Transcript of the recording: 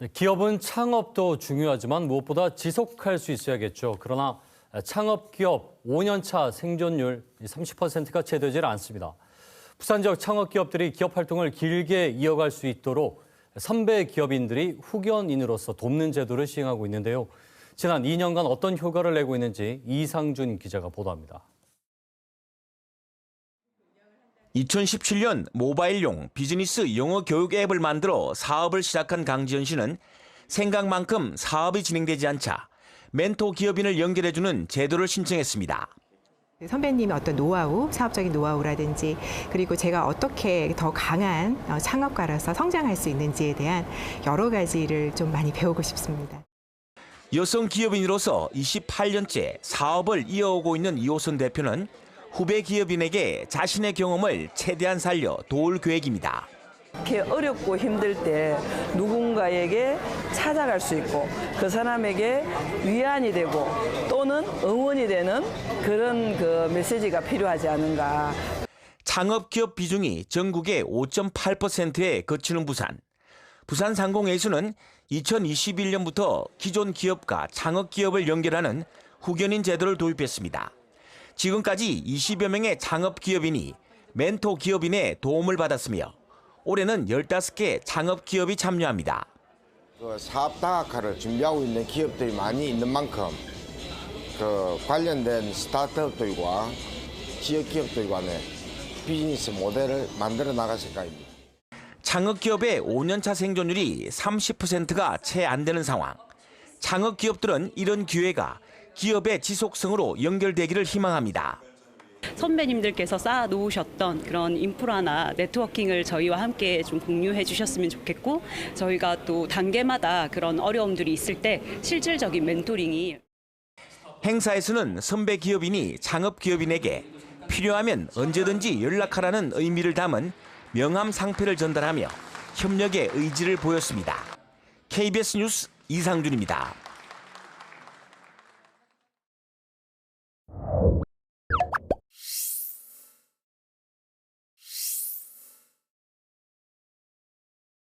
네, 기업은 창업도 중요하지만 무엇보다 지속할 수 있어야겠죠. 그러나 창업 기업 5년차 생존율 30%가 채 되질 않습니다. 부산 지역 창업 기업들이 기업 활동을 길게 이어갈 수 있도록 선배 기업인들이 후견인으로서 돕는 제도를 시행하고 있는데요. 지난 2년간 어떤 효과를 내고 있는지 이상준 기자가 보도합니다. 2017년 모바일용 비즈니스 영어 교육 앱을 만들어 사업을 시작한 강지현 씨는 생각만큼 사업이 진행되지 않자 멘토 기업인을 연결해주는 제도를 신청했습니다. 선배님의 어떤 노하우, 사업적인 노하우라든지 그리고 제가 어떻게 더 강한 어, 창업가로서 성장할 수 있는지에 대한 여러 가지를 좀 많이 배우고 싶습니다. 여성 기업인으로서 28년째 사업을 이어오고 있는 이호선 대표는 후배 기업인에게 자신의 경험을 최대한 살려 도울 계획입니다. 이렇게 어렵고 힘들 때 누군가에게 찾아갈 수 있고 그 사람에게 위안이 되고 또는 응원이 되는 그런 그 메시지가 필요하지 않은가. 창업 기업 비중이 전국의 5.8%에 그치는 부산. 부산 상공회수는 2021년부터 기존 기업과 창업 기업을 연결하는 후견인 제도를 도입했습니다. 지금까지 20여 명의 창업 기업인이 멘토 기업인의 도움을 받았으며 올해는 15개 창업 기업이 참여합니다. 그 사업 다각화를 준비하고 있는 기업들이 많이 있는 만큼 그 관련된 스타트업들과 지역 기업들 간의 비즈니스 모델을 만들어 나갈 생각입니다. 창업 기업의 5년차 생존율이 30%가 채 안 되는 상황. 창업 기업들은 이런 기회가 기업의 지속성으로 연결되기를 희망합니다. 선배님들께서 쌓아 놓으셨던 그런 인프라나 네트워킹을 저희와 함께 좀 공유해 주셨으면 좋겠고 저희가 또 단계마다 그런 어려움들이 있을 때 실질적인 멘토링이 행사에서는 선배 기업인이 창업 기업인에게 필요하면 언제든지 연락하라는 의미를 담은 명함 상패를 전달하며 협력의 의지를 보였습니다. KBS 뉴스 이상준입니다.